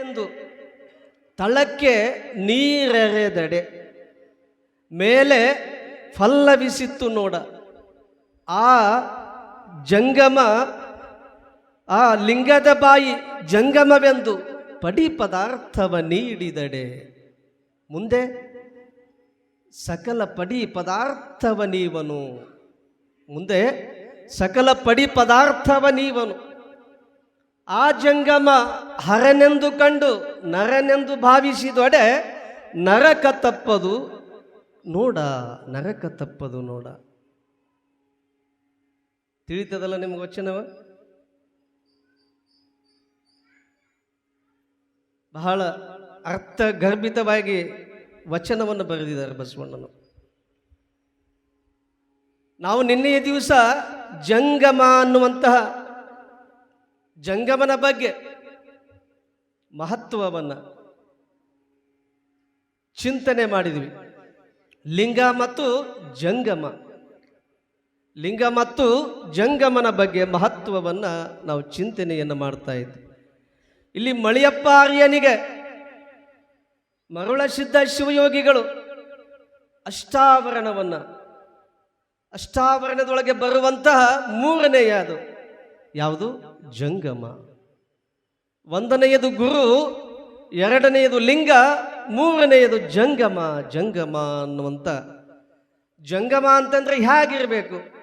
ಎಂದು. ತಳಕ್ಕೆ ನೀರೆರೆದಡೆ. ಮೇಲೆ ಫಲ್ಲವಿಸಿತ್ತು ನೋಡ. ಆ ಜಂಗಮ, ಆ ಲಿಂಗದ ಬಾಯಿ ಜಂಗಮವೆಂದು ಪಡಿ ಪದಾರ್ಥವ ನೀಡಿದಡೆ. ಮುಂದೆ, ಸಕಲ ಪಡಿ ಪದಾರ್ಥವ ನೀವನು. ಮುಂದೆ, ಸಕಲ ಪಡಿ ಪದಾರ್ಥವ ನೀವನು. ಆ ಜಂಗಮ ಹರನೆಂದು ಕಂಡು ನರನೆಂದು ಭಾವಿಸಿದೊಡೆ ನರಕ ತಪ್ಪದು, ನೋಡ, ನರಕ ತಪ್ಪದು, ನೋಡ. ತಿಳಿತದಲ್ಲ ನಿಮ್ಗೆ ವಚನವ? ಬಹಳ ಅರ್ಥಗರ್ಭಿತವಾಗಿ ವಚನವನ್ನು ಬರೆದಿದ್ದಾರೆ ಬಸವಣ್ಣನು. ನಾವು ನಿನ್ನೆಯ ದಿವಸ ಜಂಗಮ ಅನ್ನುವಂತಹ ಜಂಗಮನ ಬಗ್ಗೆ ಮಹತ್ವವನ್ನು ಚಿಂತನೆ ಮಾಡಿದ್ವಿ. ಲಿಂಗ ಮತ್ತು ಜಂಗಮ. ಲಿಂಗ ಮತ್ತು ಜಂಗಮನ ಬಗ್ಗೆ ಮಹತ್ವವನ್ನು ನಾವು ಚಿಂತನೆಯನ್ನು ಮಾಡ್ತಾ ಇದ್ವಿ. ಇಲ್ಲಿ ಮಳಿಯಪ್ಪ ಆರ್ಯನಿಗೆ ಮರುಳ ಸಿದ್ಧ ಶಿವಯೋಗಿಗಳು ಅಷ್ಟಾವರಣವನ್ನು, ಅಷ್ಟಾವರಣದೊಳಗೆ ಬರುವಂತಹ ಮೂರನೆಯ ಅದು ಯಾವುದು? ಜಂಗಮ. ಒಂದನೆಯದು ಗುರು, ಎರಡನೆಯದು ಲಿಂಗ, ಮೂರನೆಯದು ಜಂಗಮ. ಜಂಗಮ ಅನ್ನುವಂಥ ಜಂಗಮ ಅಂತಂದ್ರೆ ಹೇಗಿರಬೇಕು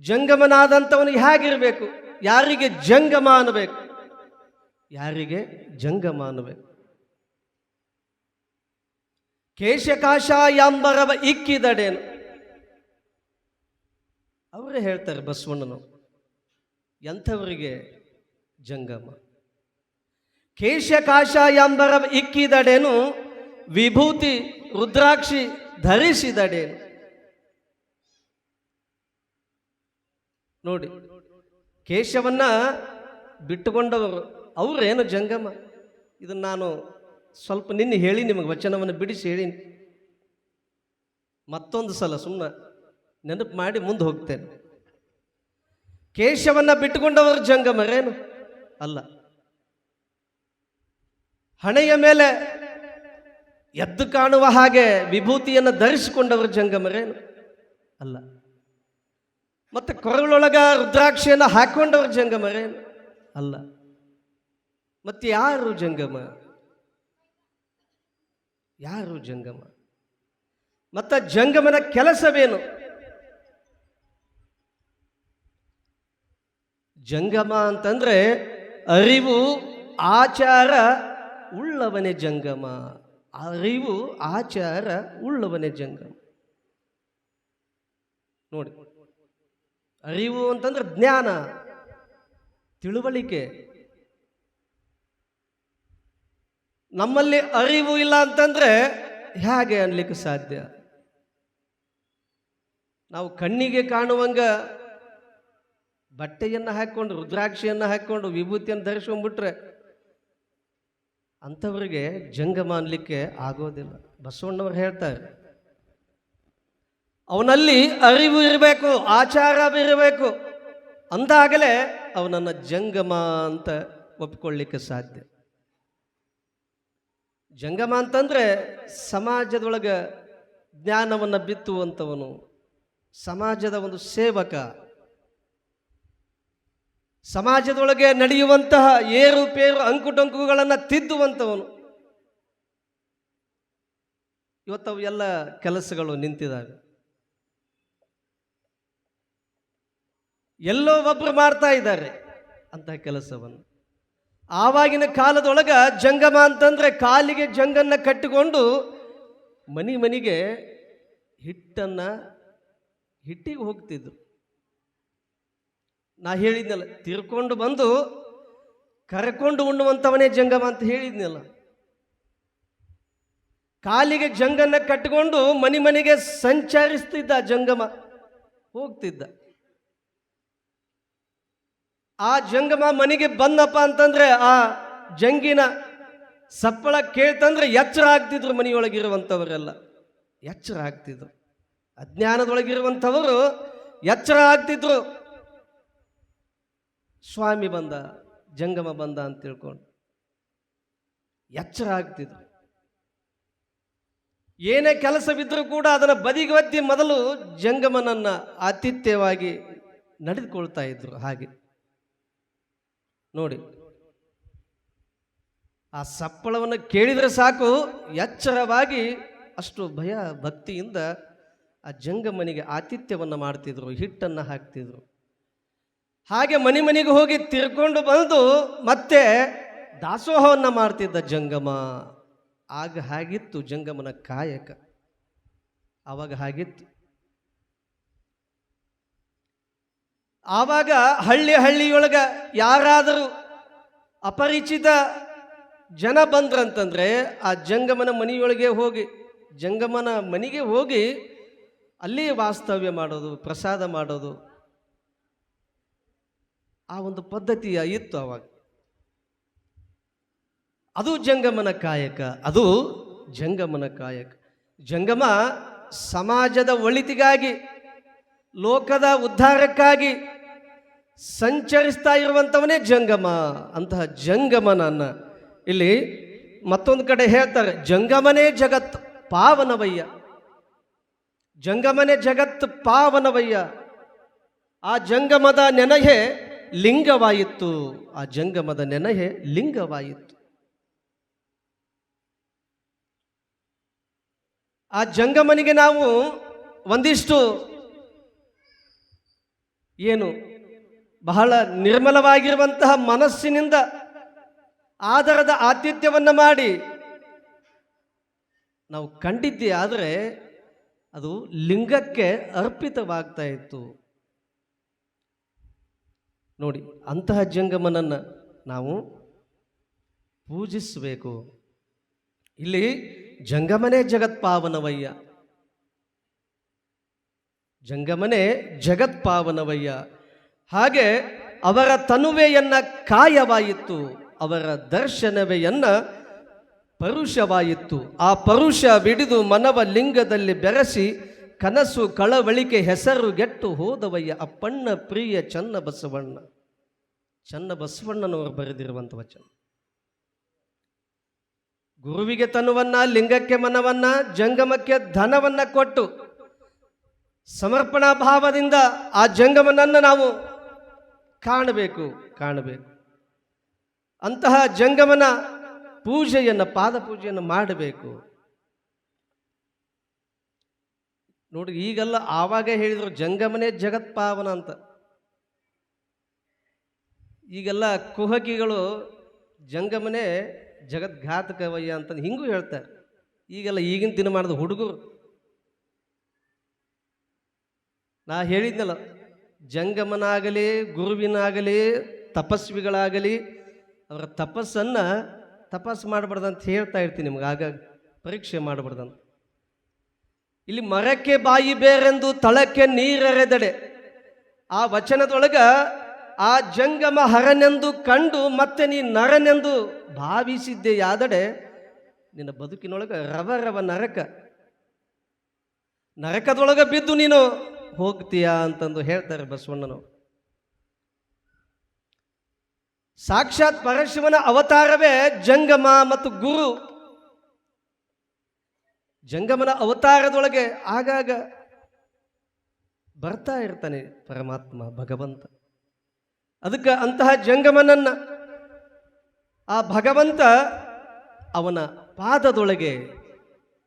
ಜಂಗಮನಾದಂಥವನು ಹೇಗಿರಬೇಕು ಯಾರಿಗೆ ಜಂಗಮ ಅನ್ನಬೇಕು? ಯಾರಿಗೆ ಜಂಗಮ ಅನ್ನಬೇಕು? ಕೇಶಕಾಶಾಯಾಂಬರವ ಇಕ್ಕಿದಡೇನು? ಅವರೇ ಹೇಳ್ತಾರೆ ಬಸವಣ್ಣನು. ಎಂಥವರಿಗೆ ಜಂಗಮ? ಕೇಶಕಾಶ ಎಂಬರ ಇಕ್ಕಿದಡೆನು, ವಿಭೂತಿ ರುದ್ರಾಕ್ಷಿ ಧರಿಸಿದಡೇನು. ನೋಡಿ, ಕೇಶವನ್ನ ಬಿಟ್ಟುಕೊಂಡವರು ಅವರೇನು ಜಂಗಮ? ಇದನ್ನು ನಾನು ಸ್ವಲ್ಪ ನಿನ್ನೆ ಹೇಳಿ, ನಿಮಗೆ ವಚನವನ್ನು ಬಿಡಿಸಿ ಹೇಳೀನಿ. ಮತ್ತೊಂದು ಸಲ ಸುಮ್ಮನೆ ನೆನಪು ಮಾಡಿ ಮುಂದೆ ಹೋಗ್ತೇನೆ. ಕೇಶವನ್ನ ಬಿಟ್ಟುಕೊಂಡವರು ಜಂಗಮರೇನು? ಅಲ್ಲ. ಹಣೆಯ ಮೇಲೆ ಎದ್ದು ಕಾಣುವ ಹಾಗೆ ವಿಭೂತಿಯನ್ನು ಧರಿಸಿಕೊಂಡವರು ಜಂಗಮರೇನು? ಅಲ್ಲ. ಮತ್ತೆ ಕೊರಳೊಳಗ ರುದ್ರಾಕ್ಷಿಯನ್ನು ಹಾಕೊಂಡವರು ಜಂಗಮರೇನು? ಅಲ್ಲ. ಮತ್ತೆ ಯಾರು ಜಂಗಮ? ಯಾರು ಜಂಗಮ? ಮತ್ತ ಜಂಗಮನ ಕೆಲಸವೇನು? ಜಂಗಮ ಅಂತಂದ್ರೆ ಅರಿವು, ಆಚಾರ ಉಳ್ಳವನೇ ಜಂಗಮ. ಅರಿವು, ಆಚಾರ ಉಳ್ಳವನೇ ಜಂಗಮ. ನೋಡಿ, ಅರಿವು ಅಂತಂದ್ರೆ ಜ್ಞಾನ, ತಿಳುವಳಿಕೆ. ನಮ್ಮಲ್ಲಿ ಅರಿವು ಇಲ್ಲ ಅಂತಂದ್ರೆ ಹೇಗೆ ಅನ್ಲಿಕ್ಕೆ ಸಾಧ್ಯ? ನಾವು ಕಣ್ಣಿಗೆ ಕಾಣುವಂಗ ಬಟ್ಟೆಯನ್ನು ಹಾಕ್ಕೊಂಡು ರುದ್ರಾಕ್ಷಿಯನ್ನು ಹಾಕ್ಕೊಂಡು ವಿಭೂತಿಯನ್ನು ಧರಿಸ್ಕೊಂಡ್ಬಿಟ್ರೆ ಅಂಥವ್ರಿಗೆ ಜಂಗಮ ಅನ್ಲಿಕ್ಕೆ ಆಗೋದಿಲ್ಲ. ಬಸವಣ್ಣವ್ರು ಹೇಳ್ತಾರೆ, ಅವನಲ್ಲಿ ಅರಿವು ಇರಬೇಕು ಆಚಾರವಿರಬೇಕು ಅಂದಾಗಲೇ ಅವನನ್ನ ಜಂಗಮ ಅಂತ ಒಪ್ಪಿಕೊಳ್ಳಿಕ್ಕೆ ಸಾಧ್ಯ. ಜಂಗಮ ಅಂತಂದ್ರೆ ಸಮಾಜದೊಳಗೆ ಜ್ಞಾನವನ್ನು ಬಿತ್ತುವಂಥವನು, ಸಮಾಜದ ಒಂದು ಸೇವಕ. ಸಮಾಜದೊಳಗೆ ನಡೆಯುವಂತಹ ಏರುಪೇರು ಅಂಕುಟಂಕುಗಳನ್ನು ತಿದ್ದುವಂಥವನು. ಇವತ್ತು ಎಲ್ಲ ಕೆಲಸಗಳು ನಿಂತಿದ್ದಾವೆ. ಎಲ್ಲೋ ಒಬ್ಬರು ಮಾಡ್ತಾ ಇದ್ದಾರೆ ಅಂತಹ ಕೆಲಸವನ್ನು. ಆವಾಗಿನ ಕಾಲದೊಳಗ ಜಂಗಮ ಅಂತಂದ್ರೆ ಕಾಲಿಗೆ ಜಂಗನ್ನ ಕಟ್ಟಿಕೊಂಡು ಮನಿ ಮನಿಗೆ ಹಿಟ್ಟನ್ನ ಹಿಟ್ಟಿಗೆ ಹೋಗ್ತಿದ್ರು. ನಾ ಹೇಳಿದ್ನಲ್ಲ, ತಿರ್ಕೊಂಡು ಬಂದು ಕರ್ಕೊಂಡು ಉಣ್ಣುವಂಥವನೇ ಜಂಗಮ ಅಂತ ಹೇಳಿದ್ನಲ್ಲ. ಕಾಲಿಗೆ ಜಂಗನ್ನ ಕಟ್ಟಿಕೊಂಡು ಮನೆ ಮನೆಗೆ ಸಂಚರಿಸ್ತಿದ್ದ ಜಂಗಮ, ಹೋಗ್ತಿದ್ದ. ಆ ಜಂಗಮ ಮನೆಗೆ ಬಂದಪ್ಪ ಅಂತಂದ್ರೆ ಆ ಜಂಗಿನ ಸಪ್ಪಳ ಕೇಳ್ತಂದ್ರೆ ಎಚ್ಚರ ಆಗ್ತಿದ್ರು ಮನೆಯೊಳಗಿರುವಂಥವರೆಲ್ಲ. ಎಚ್ಚರ ಆಗ್ತಿದ್ರು. ಅಜ್ಞಾನದೊಳಗಿರುವಂಥವರು ಎಚ್ಚರ ಆಗ್ತಿದ್ರು. ಸ್ವಾಮಿ ಬಂದ, ಜಂಗಮ ಬಂದ ಅಂತ ತಿಳ್ಕೊಂಡು ಎಚ್ಚರ ಆಗ್ತಿದ್ರು. ಏನೇ ಕೆಲಸವಿದ್ರೂ ಕೂಡ ಅದನ್ನು ಬದಿಗೊತ್ತಿ ಮೊದಲು ಜಂಗಮನನ್ನ ಆತಿಥ್ಯವಾಗಿ ನಡೆದುಕೊಳ್ತಾ ಇದ್ರು ಹಾಗೆ. ನೋಡಿ, ಆ ಸಪ್ಪಳವನ್ನು ಕೇಳಿದರೆ ಸಾಕು, ಎಚ್ಚರವಾಗಿ ಅಷ್ಟು ಭಯ ಭಕ್ತಿಯಿಂದ ಆ ಜಂಗಮನಿಗೆ ಆತಿಥ್ಯವನ್ನು ಮಾಡ್ತಿದ್ರು, ಹಿಟ್ಟನ್ನು ಹಾಕ್ತಿದ್ರು. ಹಾಗೆ ಮನೆ ಮನೆಗೆ ಹೋಗಿ ತಿರ್ಕೊಂಡು ಬಂದು ಮತ್ತೆ ದಾಸೋಹವನ್ನು ಮಾಡ್ತಿದ್ದ ಜಂಗಮ. ಆಗ ಹಾಗಿತ್ತು ಜಂಗಮನ ಕಾಯಕ. ಆವಾಗ ಹಾಗಿತ್ತು. ಆವಾಗ ಹಳ್ಳಿ ಹಳ್ಳಿಯೊಳಗ ಯಾರಾದರೂ ಅಪರಿಚಿತ ಜನ ಬಂದ್ರಂತಂದ್ರೆ ಆ ಜಂಗಮನ ಮನೆಯೊಳಗೆ ಹೋಗಿ, ಜಂಗಮನ ಮನೆಗೆ ಹೋಗಿ ಅಲ್ಲಿ ವಾಸ್ತವ್ಯ ಮಾಡೋದು, ಪ್ರಸಾದ ಮಾಡೋದು ಆ ಒಂದು ಪದ್ಧತಿಯ ಇತ್ತು ಅವಾಗ. ಅದು ಜಂಗಮನ ಕಾಯಕ, ಅದು ಜಂಗಮನ ಕಾಯಕ. ಜಂಗಮ ಸಮಾಜದ ಒಳಿತಿಗಾಗಿ, ಲೋಕದ ಉದ್ಧಾರಕ್ಕಾಗಿ ಸಂಚರಿಸ್ತಾ ಇರುವಂಥವನೇ ಜಂಗಮ ಅಂತಹ ಜಂಗಮನನ್ನು ಇಲ್ಲಿ ಮತ್ತೊಂದು ಕಡೆ ಹೇಳ್ತಾರೆ, ಜಂಗಮನೇ ಜಗತ್ ಪಾವನವಯ್ಯ. ಜಂಗಮನೆ ಜಗತ್ ಪಾವನವಯ್ಯ. ಆ ಜಂಗಮದ ನೆನಹೆ ಲಿಂಗವಾಯಿತು. ಆ ಜಂಗಮದ ನೆನಹೆ ಲಿಂಗವಾಯಿತು. ಆ ಜಂಗಮನಿಗೆ ನಾವು ಒಂದಿಷ್ಟು ಏನು ಬಹಳ ನಿರ್ಮಲವಾಗಿರುವಂತಹ ಮನಸ್ಸಿನಿಂದ ಆದರದ ಆತಿಥ್ಯವನ್ನು ಮಾಡಿ ನಾವು ಕಂಡಿದ್ದೆ ಆದರೆ ಅದು ಲಿಂಗಕ್ಕೆ ಅರ್ಪಿತವಾಗ್ತಾ ಇತ್ತು. ನೋಡಿ, ಅಂತಹ ಜಂಗಮನನ್ನು ನಾವು ಪೂಜಿಸಬೇಕು. ಇಲ್ಲಿ ಜಂಗಮನೇ ಜಗತ್ಪಾವನವಯ್ಯ. ಜಂಗಮನೆ ಜಗತ್ಪಾವನವಯ್ಯ. ಹಾಗೆ ಅವರ ತನುವೆಯನ್ನ ಕಾಯವಾಯಿತು, ಅವರ ದರ್ಶನವೆಯನ್ನ ಪರುಷವಾಯಿತು. ಆ ಪರುಷ ಬಿಡಿದು ಮನವ ಲಿಂಗದಲ್ಲಿ ಬೆರೆಸಿ ಕನಸು ಕಳವಳಿಕೆ ಹೆಸರು ಗೆಟ್ಟು ಹೋದವಯ್ಯ ಅಪ್ಪಣ್ಣ ಪ್ರಿಯ ಚನ್ನ ಬಸವಣ್ಣ. ಚನ್ನ ಬಸವಣ್ಣನವರು ಬರೆದಿರುವಂಥ ವಚನ. ಗುರುವಿಗೆ ತನುವನ್ನ, ಲಿಂಗಕ್ಕೆ ಮನವನ್ನ, ಜಂಗಮಕ್ಕೆ ಧನವನ್ನ ಕೊಟ್ಟು ಸಮರ್ಪಣಾ ಭಾವದಿಂದ ಆ ಜಂಗಮನನ್ನು ನಾವು ಕಾಣಬೇಕು ಕಾಣಬೇಕು. ಅಂತಹ ಜಂಗಮನ ಪೂಜೆಯನ್ನು ಪಾದ ಪೂಜೆಯನ್ನು ಮಾಡಬೇಕು. ನೋಡಿ ಈಗೆಲ್ಲ ಆವಾಗ ಹೇಳಿದರು, ಜಂಗಮನೇ ಜಗತ್ಪಾವನ ಅಂತ. ಈಗೆಲ್ಲ ಕುಹಕಿಗಳು ಜಂಗಮನೆ ಜಗದ್ಘಾತಕವಯ್ಯ ಅಂತ ಹಿಂಗೂ ಹೇಳ್ತಾರೆ. ಈಗೆಲ್ಲ ಈಗಿನ ದಿನ ಮಾಡಿದ ಹುಡುಗರು. ನಾ ಹೇಳಿದ್ನಲ್ಲ, ಜಂಗಮನಾಗಲಿ, ಗುರುವಿನಾಗಲಿ, ತಪಸ್ವಿಗಳಾಗಲಿ, ಅವರ ತಪಸ್ಸನ್ನು ತಪಸ್ಸು ಮಾಡಬಾರ್ದಂತ ಹೇಳ್ತಾ ಇರ್ತೀನಿ ನಿಮ್ಗೆ ಆಗ ಪರೀಕ್ಷೆ ಮಾಡಬಾರ್ದಂತ. ಇಲ್ಲಿ ಮರಕ್ಕೆ ಬಾಯಿ ಬೇರೆಂದು ತಳಕ್ಕೆ ನೀರೆರೆದಡೆ. ಆ ವಚನದೊಳಗ ಆ ಜಂಗಮ ಹರನೆಂದು ಕಂಡು ಮತ್ತೆ ನೀ ನರನೆಂದು ಭಾವಿಸಿದ್ದೆಯಾದಡೆ ನಿನ್ನ ಬದುಕಿನೊಳಗ ರವ ರವ ನರಕ. ನರಕದೊಳಗ ಬಿದ್ದು ನೀನು ಹೋಗ್ತೀಯಾ ಅಂತಂದು ಹೇಳ್ತಾರೆ ಬಸವಣ್ಣನು. ಸಾಕ್ಷಾತ್ ಪರಶಿವನ ಅವತಾರವೇ ಜಂಗಮ ಮತ್ತು ಗುರು. ಜಂಗಮನ ಅವತಾರದೊಳಗೆ ಆಗಾಗ ಬರ್ತಾ ಇರ್ತಾನೆ ಪರಮಾತ್ಮ, ಭಗವಂತ. ಅದಕ್ಕೆ ಅಂತಹ ಜಂಗಮನನ್ನ ಆ ಭಗವಂತ ಅವನ ಪಾದದೊಳಗೆ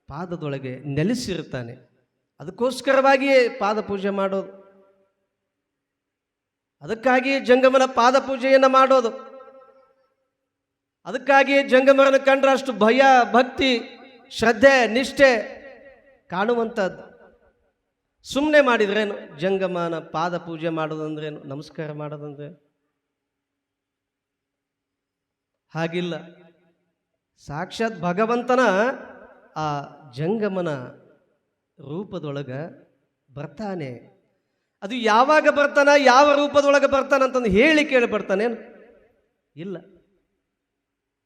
ಪಾದದೊಳಗೆ ನೆಲೆಸಿರ್ತಾನೆ. ಅದಕ್ಕೋಸ್ಕರವಾಗಿಯೇ ಪಾದ ಪೂಜೆ ಮಾಡೋದು. ಅದಕ್ಕಾಗಿಯೇ ಜಂಗಮನ ಪಾದ ಪೂಜೆಯನ್ನು ಮಾಡೋದು. ಅದಕ್ಕಾಗಿಯೇ ಜಂಗಮರನ್ನು ಕಂಡ್ರೆ ಅಷ್ಟು ಭಯ, ಭಕ್ತಿ. ಶ್ರದ್ಧೆ, ನಿಷ್ಠೆ ಕಾಣುವಂಥದ್ದು. ಸುಮ್ಮನೆ ಮಾಡಿದ್ರೇನು? ಜಂಗಮಾನ, ಪಾದ ಪೂಜೆ ಮಾಡೋದಂದ್ರೇನು? ನಮಸ್ಕಾರ ಮಾಡೋದಂದ್ರೆ ಹಾಗಿಲ್ಲ. ಸಾಕ್ಷಾತ್ ಭಗವಂತನ ಆ ಜಂಗಮನ ರೂಪದೊಳಗೆ ಬರ್ತಾನೆ. ಅದು ಯಾವಾಗ ಬರ್ತಾನ, ಯಾವ ರೂಪದೊಳಗೆ ಬರ್ತಾನ ಅಂತಂದು ಹೇಳಿ ಕೇಳಿ ಬರ್ತಾನೇನು? ಇಲ್ಲ.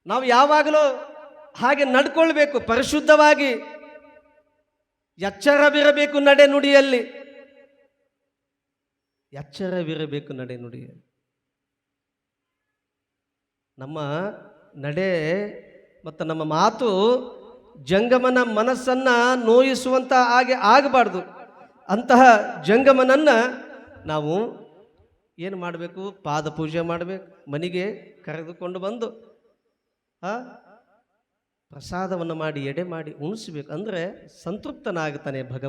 ನಾವು ಯಾವಾಗಲೂ ಹಾಗೆ ನಡ್ಕೊಳ್ಬೇಕು, ಪರಿಶುದ್ಧವಾಗಿ. ಎಚ್ಚರವಿರಬೇಕು ನಡೆ ನುಡಿಯಲ್ಲಿ. ಎಚ್ಚರವಿರಬೇಕು ನಡೆ ನುಡಿಯಲ್ಲಿ. ನಮ್ಮ ನಡೆ ಮತ್ತು ನಮ್ಮ ಮಾತು ಜಂಗಮನ ಮನಸ್ಸನ್ನು ನೋಯಿಸುವಂಥ ಹಾಗೆ ಆಗಬಾರ್ದು. ಅಂತಹ ಜಂಗಮನನ್ನು ನಾವು ಏನು ಮಾಡಬೇಕು? ಪಾದ ಪೂಜೆ ಮಾಡಬೇಕು, ಮನೆಗೆ ಕರೆದುಕೊಂಡು ಬಂದು ಪ್ರಸಾದವನ್ನು ಮಾಡಿ ಎಡೆ ಮಾಡಿ ಉಣಿಸ್ಬೇಕು. ಅಂದರೆ ಸಂತೃಪ್ತನಾಗುತ್ತಾನೆ ಭಗವಂತ.